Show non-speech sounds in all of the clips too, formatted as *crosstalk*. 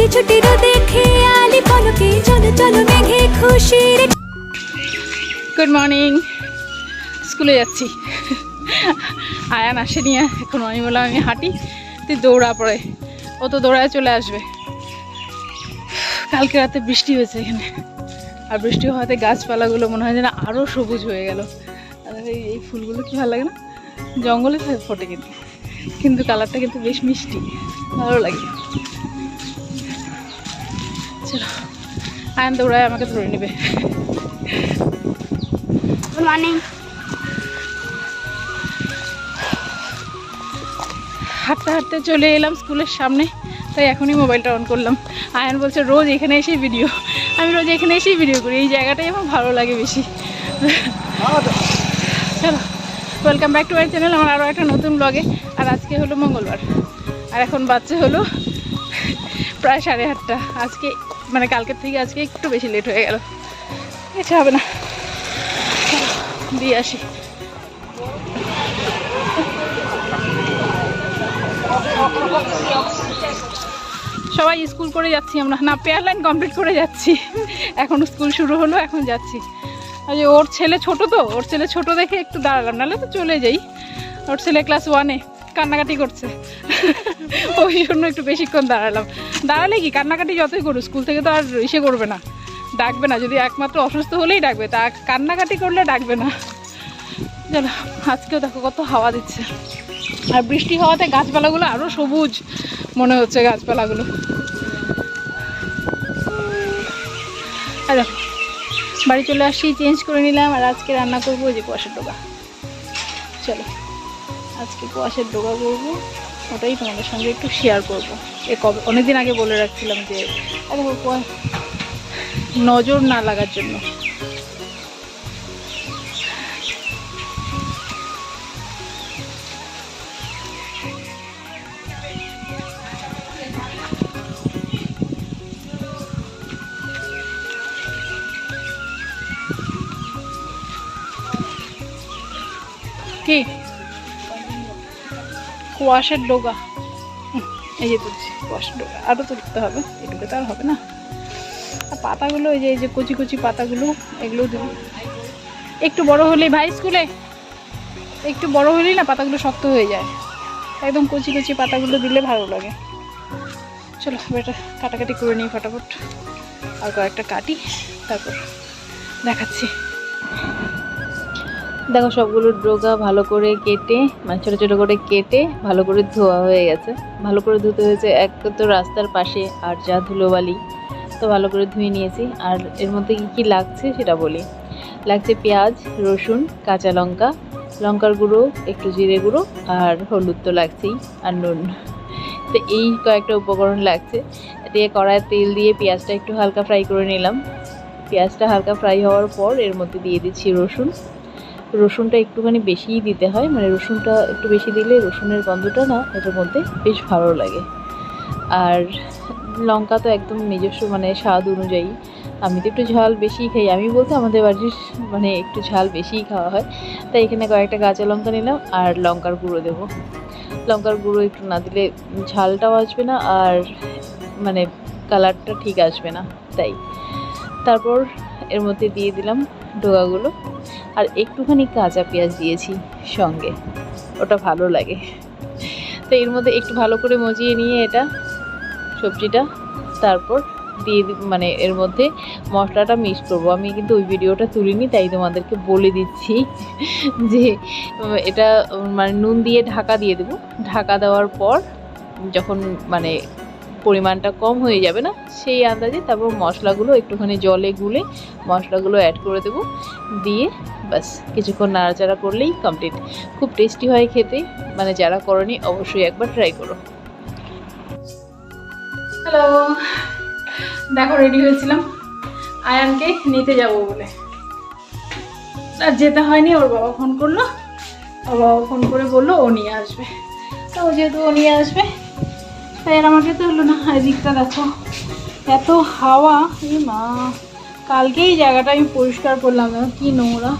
ছুটি ছুটি পলকে চলো চলো মেঘে গুড মর্নিং স্কুলে যাচ্ছি। আয়ান আসেনি, এখন আমি বললাম, আমি হাঁটি, তুই দৌড়া পড়ে ও তো দৌড়ায় চলে আসবে। কালকে রাতে বৃষ্টি হয়েছে এখানে। আর বৃষ্টি হওয়াতে গাছপালাগুলো মনে হয় যেন আরও সবুজ হয়ে গেল। এই ফুলগুলো কি ভালো লাগে না? জঙ্গলে ফোটে কিন্তু। কিন্তু কালারটা কিন্তু বেশ মিষ্টি। ভালো লাগে। চলো আয়ন দৌড়ায় আমাকে ধরে নেবে। গুড মর্নিং হাঁটতে হাঁটতে চলে এলাম স্কুলের সামনে তাই এখনই মোবাইলটা অন করলাম। আয়ন বলছে রোজ এখানে এসেই ভিডিও আমি রোজ এখানে এসেই ভিডিও করি এই জায়গাটাই আমার ভালো লাগে বেশি। চলো welcome back to my channel আমার আরও একটা নতুন ব্লগে আর আজকে হলো মঙ্গলবার। আর এখন বাচ্চা হলো প্রায় সাড়ে আটটা। আজকে মানে কালকের থেকে আজকে একটু বেশি লেট হয়ে গেল। এটা হবে না। দিয়ে আসি। সবাই স্কুল করে যাচ্ছি আমরা। না পেয়ার লাইন কমপ্লিট করে যাচ্ছি। এখন স্কুল শুরু হলো, এখন যাচ্ছি। যে ওর ছেলে ছোট তো, ওর ছেলে ছোট দেখে একটু দাঁড়ালাম, নাহলে তো চলে যাই। ওর ছেলে ক্লাস ওয়ানে কান্নাকাটি করছে। ওই জন্য একটু বেশিক্ষণ দাঁড়ালাম। দাঁড়ালে কি? কান্নাকাটি যতই করুক, স্কুল থেকে তো আর ইসে করবে না। ডাকবে না। যদি একমাত্র অসুস্থ হলেই ডাকবে। তা কান্নাকাটি করলে ডাকবে না। জানো আজকেও দেখো কত হাওয়া দিচ্ছে। আর বৃষ্টি হওয়াতে গাছপালাগুলো আরও সবুজ মনে হচ্ছে, গাছপালাগুলো। আর বাড়ি চলে আসি, চেঞ্জ করে নিলাম। আর আজকে রান্না করব যে কুয়াশার ডোকা চলো। আজকে কুয়াশার ডোকা করব, ওটাই তোমাদের সঙ্গে একটু শেয়ার করব। এ কবে, অনেকদিন আগে বলে রাখছিলাম যে নজর না লাগার জন্য। কি? কুয়াশার ডোগা। এই যে তুলছি কুয়াশার ডোগা। আরও তুলতে হবে, এটুকু তো আর হবে না। আর পাতাগুলো, এই যে এই যে কচি কচি পাতাগুলো, এগুলো একটু বড় হলেই ভাই স্কুলে? একটু বড় হলেই না পাতাগুলো শক্ত হয়ে যায়। একদম কচি কচি পাতাগুলো দিলে ভালো লাগে। চলো বেটা কাটাকাটি করে নিই ফটাফট। আর কয়েকটা কাটি, তারপর দেখাচ্ছি। দেখো সবগুলো ডোগা ভালো করে কেটে মানে ছোটো ছোটো করে কেটে ভালো করে ধোয়া হয়ে গেছে। ভালো করে ধুতে হয়েছে এক তো রাস্তার পাশে আর যা ধুলোবালি, তো ভালো করে ধুয়ে নিয়েছি। আর এর মধ্যে কী কী লাগছে সেটা বলি। লাগছে পেঁয়াজ, রসুন, কাঁচা লঙ্কা, লঙ্কার গুঁড়ো, একটু জিরে গুঁড়ো আর হলুদ তো লাগছেই আর নুন। তো এই কয়েকটা উপকরণ লাগছে। দিয়ে কড়ায় তেল দিয়ে পেঁয়াজটা একটু হালকা ফ্রাই করে নিলাম। পেঁয়াজটা হালকা ফ্রাই হওয়ার পর এর মধ্যে দিয়ে দিচ্ছি রসুন রসুনটা একটুখানি বেশিই দিতে হয় মানে রসুনটা একটু বেশি দিলে রসুনের গন্ধটা না এটার মধ্যে বেশ ভালো লাগে। আর লঙ্কা তো একদম নিজস্ব মানে স্বাদ অনুযায়ী। আমি তো একটু ঝাল বেশিই খাই, আমি বলতে আমাদের বাড়ির মানে একটু ঝাল বেশিই খাওয়া হয়। তাই এখানে কয়েকটা কাঁচা লঙ্কা নিলাম আর লঙ্কার গুঁড়ো দেবো। লঙ্কার গুঁড়ো একটু না দিলে ঝালটাও আসবে না আর মানে কালারটা ঠিক আসবে না, তাই। তারপর এর মধ্যে দিয়ে দিলাম ডোকাগুলো আর একটুখানি কাঁচা পেঁয়াজ দিয়েছি সঙ্গে। ওটা ভালো লাগে। তো এর মধ্যে একটু ভালো করে মজিয়ে নিয়ে এটা সবজিটা, তারপর দিয়ে মানে এর মধ্যে মশলাটা মিক্স করব। আমি কিন্তু ওই ভিডিওটা তুলিনি, তাই তোমাদেরকে বলে দিচ্ছি যে এটা মানে নুন দিয়ে ঢাকা দিয়ে দেবো। ঢাকা দেওয়ার পর যখন মানে পরিমাণটা কম হয়ে যাবে না, সেই আন্দাজে তারপর মশলাগুলো একটুখানি জলে গুলে মশলাগুলো অ্যাড করে দেবো। দিয়ে ব্যাস, কিছুক্ষণ নাড়াচাড়া করলেই কমপ্লিট খুব টেস্টি হয় খেতে মানে যারা করনি অবশ্যই একবার ট্রাই করো। হ্যালো দেখো রেডি হয়েছিলাম। আয়ানকে নিতে যাব বলে। আর যেতে হয়নি, ওর বাবা ফোন করল। ওর বাবা ফোন করে বলল ও নিয়ে আসবে। তো যেহেতু ও নিয়ে আসবে আর আমার যেতে হলো না আর দিকটা দেখো। এত হাওয়া এই মা। কালকে এই জায়গাটা আমি পরিষ্কার করলাম কি নোংরা।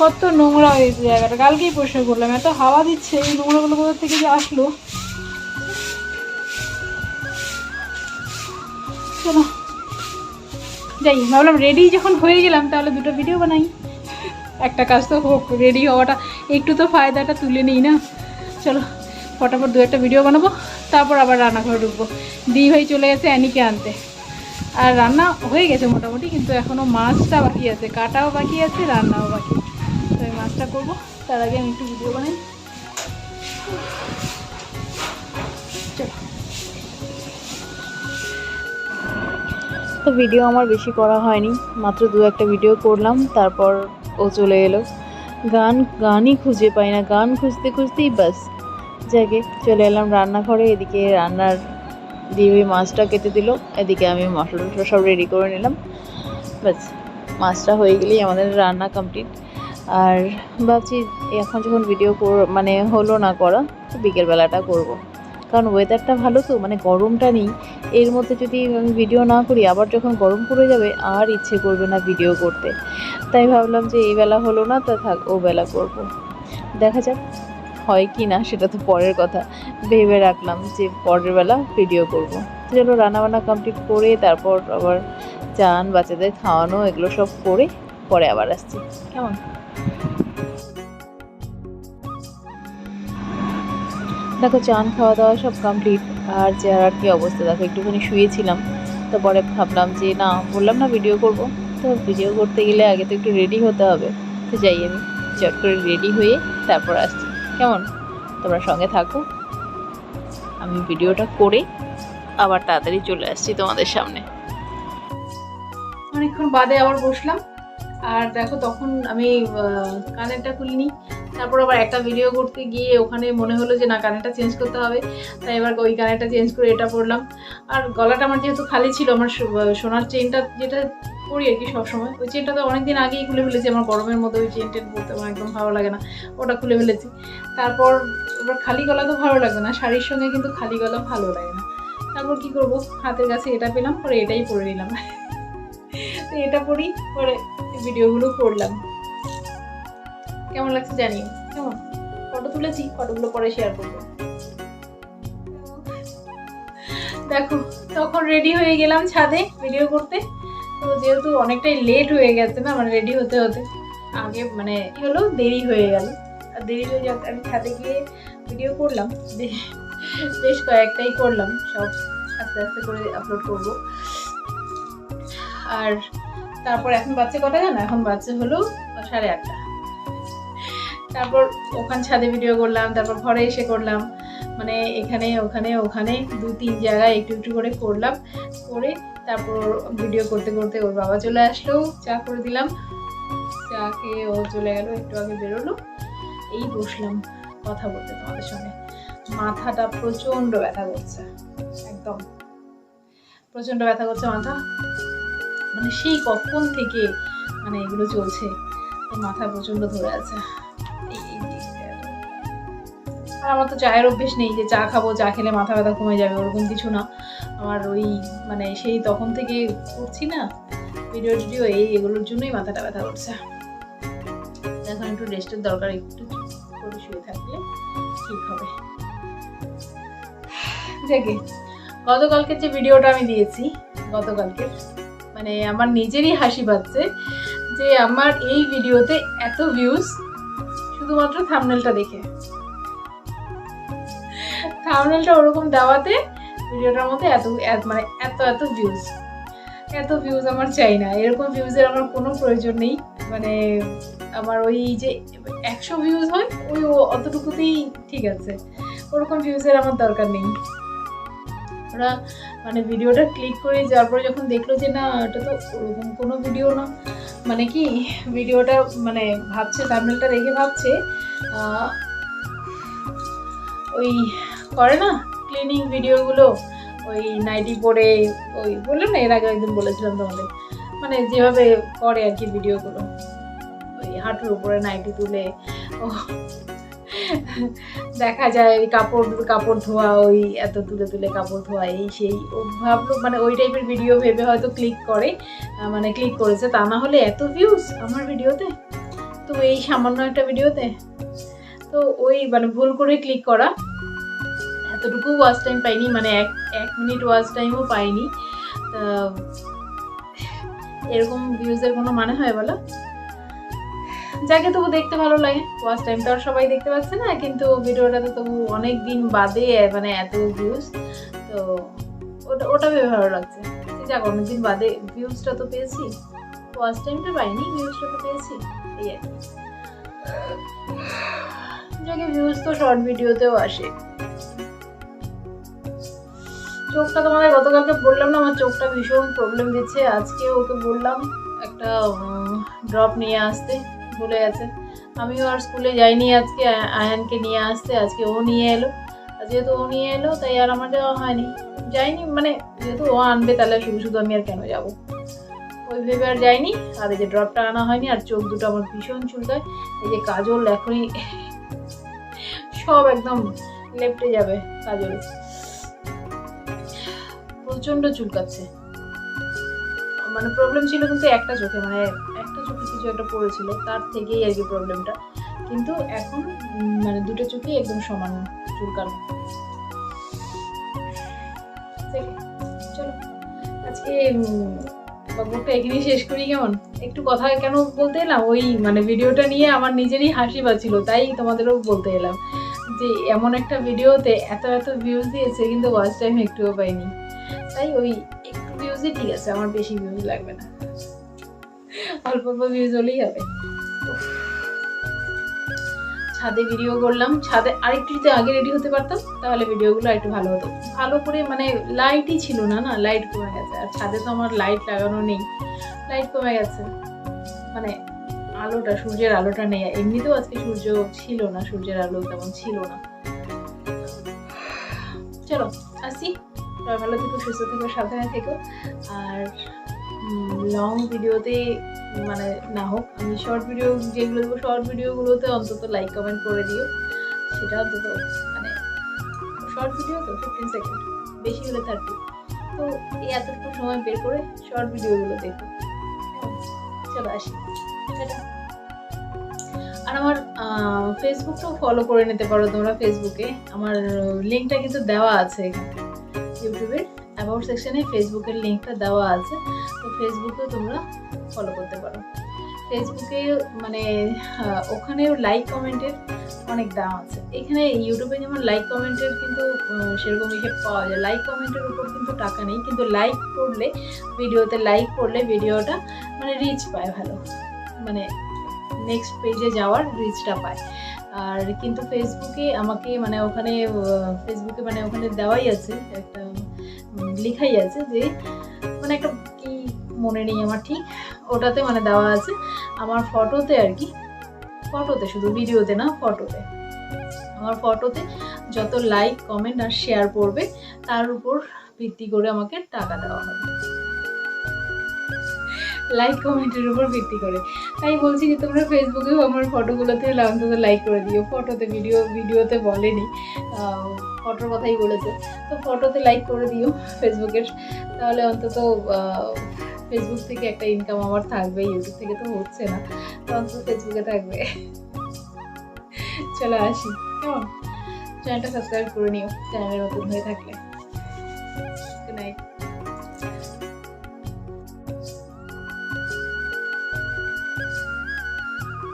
কত নোংরা হয়েছে জায়গাটা, কালকেই পরিষ্কার করলাম। এত হাওয়া দিচ্ছে, এই নোংরাগুলো কোথা থেকে যে আসলো? চলো। যাই, ভাবলাম রেডি যখন হয়ে গেলাম, তাহলে দুটো ভিডিও বানাই। একটা কাজ তো হোক রেডি হওয়াটা, একটু তো ফায়দাটা তুলে নিই না। চলো, ফটাফট দু একটা ভিডিও বানাবো, তারপর আবার রান্নাঘরে ঢুকবো। দি ভাই চলে গেছে অ্যানিকে আনতে। আর রান্না হয়ে গেছে মোটামুটি, কিন্তু এখনও মাছটা বাকি আছে, কাটাও বাকি আছে, রান্নাও বাকি তো এই মাছটা করব, তার আগে আমি একটু ভিডিও বানাই। ভিডিও আমার বেশি করা হয়নি, মাত্র দু একটা ভিডিও করলাম, তারপর ও চলে এলো। গান, গানই খুঁজে পাই না। গান খুঁজতে খুঁজতেই বাস জাগে চলে এলাম রান্নাঘরে। এদিকে রান্নার দিয়ে মাছটা কেটে দিল। এদিকে আমি মশলা টশলা সব রেডি করে নিলাম। বাস মাছটা হয়ে গেলেই আমাদের রান্না কমপ্লিট আর ভাবছি এখন যখন ভিডিও মানে হলো না করা, তো বিকেলবেলাটা করব। কারণ ওয়েদারটা ভালো তো মানে গরমটা নেই। এর মধ্যে যদি আমি ভিডিও না করি, আবার যখন গরম পড়ে যাবে, আর ইচ্ছে করবে না ভিডিও করতে। তাই ভাবলাম যে এই বেলা হলো না, তা থাক, ও বেলা করব। দেখা যাক, হয় কি না, সেটা তো পরের কথা। ভেবে রাখলাম যে পরের বেলা ভিডিও করব। চলো, রান্নাবান্না কমপ্লিট করে তারপর আবার চান বাচ্চাদের খাওয়ানো, এগুলো সব করে পরে আবার আসছি। কেমন? দেখো, চান খাওয়া দাওয়া সব কমপ্লিট আর চেহারার কি অবস্থা? দেখো, একটুখানি শুয়েছিলাম, তো পরে ভাবলাম যে, না, বললাম না ভিডিও করব। তো ভিডিও করতে গেলে আগে তো একটু রেডি হতে হবে। তো যাই, আমি চট করে রেডি হয়ে তারপর আসছি। কেমন? তোমরা সঙ্গে থাকো। আমি ভিডিওটা করে আবার তাড়াতাড়ি চলে আসছি তোমাদের সামনে। অনেকক্ষণ বাদে আবার বসলাম। আর দেখো, তখন আমি কানেরটা খুলিনি। তারপর আবার একটা ভিডিও করতে গিয়ে ওখানে মনে হলো যে না কানেরটা চেঞ্জ করতে হবে। তাই এবার ওই কানেরটা চেঞ্জ করে এটা পরলাম আর গলাটা আমার যেহেতু খালি ছিল, আমার সোনার চেনটা যেটা পরি আর কি সবসময়, ওই চেনটা তো অনেকদিন আগেই খুলে ফেলেছি। আমার গরমের মধ্যে ওই চেন টেন পরতে আমার একদম ভালো লাগে না, ওটা খুলে ফেলেছি। তারপর এবার খালি গলা তো ভালো লাগবে না, শাড়ির সঙ্গে কিন্তু খালি গলা ভালো লাগে না। তারপর কি করব? হাতের কাছে এটা পেলাম, পরে এটাই পরে নিলাম। *laughs* তো এটা পরি, পরে ভিডিওগুলো করলাম। কেমন লাগছে জানি? কেমন? ফটো তুলেছি ফটোগুলো পরে শেয়ার করব। দেখো, তখন রেডি হয়ে গেলাম ছাদে ভিডিও করতে। তো যেহেতু অনেকটাই লেট হয়ে গেছে না মানে রেডি হতে হতে, আগে মানে কি হলো? দেরি হয়ে গেল। আর দেরি হয়ে যাতে আমি ছাদে গিয়ে ভিডিও করলাম। বেশ কয়েকটাই করলাম, সব আস্তে আস্তে করে আপলোড করব। আর তারপর এখন বাচ্চা কটা জানো? এখন বাচ্চা হলো সাড়ে আটটা। তারপর ওখান ছাদে ভিডিও করলাম, তারপর ঘরে এসে করলাম। মানে এখানে, ওখানে ওখানে দু তিন জায়গায় একটু একটু করে করলাম। করে তারপর ভিডিও করতে করতে ওর বাবা চলে আসলো, চা করে দিলাম। চা খেয়ে ও চলে গেল, একটু আগে বেরোলো। এই বসলাম কথা বলতে তোমাদের সঙ্গে। মাথাটা প্রচণ্ড ব্যথা করছে, একদম। প্রচণ্ড ব্যথা করছে মাথা। মানে সেই কখন থেকে মানে এগুলো চলছে, মাথা প্রচণ্ড ধরে আছে। আর আমার তো চায়ের অভ্যেস নেই যে চা খাব, চা খেলে মাথা ব্যথা কমে যাবে, ওরকম কিছু না। আমার ওই মানে সেই তখন থেকে করছি না। ভিডিও টিডিও এই এগুলোর জন্যই মাথাটা ব্যথা করছে। এখন একটু রেস্টের দরকার, একটু করে শুয়ে থাকলে ঠিক হবে। দেখে গতকালকে যে ভিডিওটা আমি দিয়েছি গতকালকে মানে আমার নিজেরই হাসি পাচ্ছে যে আমার এই ভিডিওতে এত ভিউজ শুধুমাত্র থামনেলটা দেখে। থামনেলটা ওরকম দেওয়াতে ভিডিওটার মধ্যে এত মানে এত এত ভিউজ এত ভিউজ আমার চাই না। এরকম ভিউজের আমার কোনো প্রয়োজন নেই। মানে আমার ওই যে একশো ভিউজ হয়, ওই অতটুকুতেই ঠিক আছে। ওরকম ভিউজের আমার দরকার নেই। ওরা মানে ভিডিওটা ক্লিক করে যাওয়ার পরে যখন দেখল যে না, এটা তো ওরকম কোনো ভিডিও না মানে কি ভিডিওটা মানে ভাবছে থাম্বনেলটা দেখে ভাবছে ওই করে না? ক্লিনিং ভিডিওগুলো ওই নাইটি পরে ওই বললাম না, এর আগে একদিন বলেছিলাম তোমাদের মানে যেভাবে করে আর কি ভিডিওগুলো ওই হাঁটুর উপরে নাইটি তুলে দেখা যায় কাপড় কাপড় ধোয়া, ওই এত তুলে তুলে কাপড় ধোয়া, এই সেই ভাবলো মানে ওই টাইপের ভিডিও ভেবে হয়তো ক্লিক করে মানে ক্লিক করেছে, তা না হলে এত ভিউজ আমার ভিডিওতে তো এই সামান্য একটা ভিডিওতে তো ওই মানে ভুল করে ক্লিক করা এতটুকু ওয়াচ টাইম পাইনি মানে এক এক মিনিট ওয়াচ টাইমও পাইনি। এরকম ভিউজের কোনো মানে হয় বলো? যাকে তবু দেখতে ভালো লাগে ওয়াচ টাইম তো আর সবাই দেখতে পাচ্ছে না, কিন্তু ভিডিওটা তো তবু অনেক দিন বাদে মানে এত ভিউজ তো ওটা ওটা ভেবে ভালো লাগছে। যাক, অনেকদিন বাদে ভিউজটা তো পেয়েছি ওয়াচ টাইমটা পাইনি ভিউজটা তো পেয়েছি, এই আর কি। যাকে ভিউজ তো শর্ট ভিডিওতেও আসে। চোখটা তোমাদের গতকালকে বললাম না, আমার চোখটা ভীষণ প্রবলেম দিচ্ছে। আজকে ওকে বললাম একটা ড্রপ নিয়ে আসতে, ভুলে গেছে। আমিও আর স্কুলে যাইনি আজকে, আয়ানকে নিয়ে আসতে, আজকে ও নিয়ে এলো। যেহেতু ও নিয়ে এলো, তাই আর আমার যাওয়া হয়নি। যাইনি মানে যেহেতু ও আনবে, তাহলে শুধু শুধু আমি আর কেন যাব? ওই ভেবে আর যাইনি। আর এই যে ড্রপটা আনা হয়নি, আর চোখ দুটো আমার ভীষণ চুলকায়। এই যে কাজল এখনই সব একদম লেপটে যাবে কাজল প্রচণ্ড চুলকাচ্ছে মানে প্রবলেম ছিল কিন্তু একটা চোখে মানে একটা চোখে কিছু একটা পড়েছিল, তার থেকেই আর কি প্রবলেমটা কিন্তু এখন মানে দুটো চোখেই একদম সমান চুলকানো চলো। আজকে বকবকটা এখানেই শেষ করি কেমন? একটু কথা কেন বলতে এলাম? ওই মানে ভিডিওটা নিয়ে আমার নিজেরই হাসি পাচ্ছিল, তাই তোমাদেরও বলতে এলাম। যে, এমন একটা ভিডিওতে এত এত ভিউজ দিয়েছে, কিন্তু ওয়াচ টাইম একটুও পাইনি। তাই ওই একটু ভিউজই ঠিক আছে, আমার বেশি ভিউজ লাগবে না। অল্প অল্প ভিউজ হলেই হবে। ছাদে ভিডিও করলাম, ছাদে আরেকটু আগে রেডি হতে পারতাম, তাহলে ভিডিওগুলো একটু ভালো হতো। ভালো করে মানে লাইটই ছিল না না লাইট কমে গেছে। আর ছাদে তো আমার লাইট লাগানো নেই লাইট কমে গেছে। মানে আলোটা, সূর্যের আলোটা নেই। এমনিতেও আজকে সূর্য ছিল না, সূর্যের আলো তেমন ছিল না। চলো, আসি। সবাই ভালো থেকো, সুস্থ থেকো, সাবধানে থেকো। আর লং ভিডিওতে মানে না হোক, আমি শর্ট ভিডিও যেগুলো দেবো শর্ট ভিডিওগুলোতে অন্তত লাইক কমেন্ট করে দিও। সেটা অন্তত মানে শর্ট ভিডিও তো ফিফটিন সেকেন্ড বেশি হলে থার্টি তো এই এতটুকু সময় বের করে শর্ট ভিডিওগুলো দেখো? চলো আসি। আর আমার ফেসবুকটাও ফলো করে নিতে পারো তোমরা ফেসবুকে আমার লিঙ্কটা কিন্তু দেওয়া আছে ইউটিউবের অ্যাবাউট সেকশনে ফেসবুকের লিঙ্কটা দেওয়া আছে। তো ফেসবুকেও তোমরা ফলো করতে পারো। ফেসবুকে মানে ওখানেও লাইক কমেন্টের অনেক দাম আছে। এখানে ইউটিউবে যেমন লাইক কমেন্টের কিন্তু সেরকম হিসেব পাওয়া যায়। লাইক কমেন্টের উপর কিন্তু টাকা নেই। কিন্তু লাইক করলে, ভিডিওতে লাইক করলে ভিডিওটা মানে রিচ পায় ভালো। মানে নেক্সট পেজে যাওয়ার রিচটা পায়। আর কিন্তু ফেসবুকে আমাকে মানে ওখানে ফেসবুকে মানে ওখানে দেওয়াই আছে, একটা লেখাই আছে যে মানে একটা কি মনে নেই আমার ঠিক, ওটাতে মানে দেওয়া আছে, আমার ফটোতে আর কি ফটোতে শুধু ভিডিওতে না ফটোতে আমার ফটোতে যত লাইক কমেন্ট আর শেয়ার পড়বে, তার উপর ভিত্তি করে আমাকে টাকা দেওয়া হবে। লাইক কমেন্টের উপর ভিত্তি করে। তাই বলছি যে তোমরা ফেসবুকেও আমার ফটোগুলোতে অন্তত লাইক করে দিও। ফটোতে ভিডিও ভিডিওতে বলেনি। ফটোর কথাই বলেছে। তো ফটোতে লাইক করে দিও ফেসবুকের তাহলে অন্তত ফেসবুক থেকে একটা ইনকাম আমার থাকবে ইউটিউব থেকে তো হচ্ছে না। তো অন্তত ফেসবুকে থাকবে। চলো আসি। কেমন? চ্যানেলটা সাবস্ক্রাইব করে নিও চ্যানেলের নতুন হয়ে থাকলে।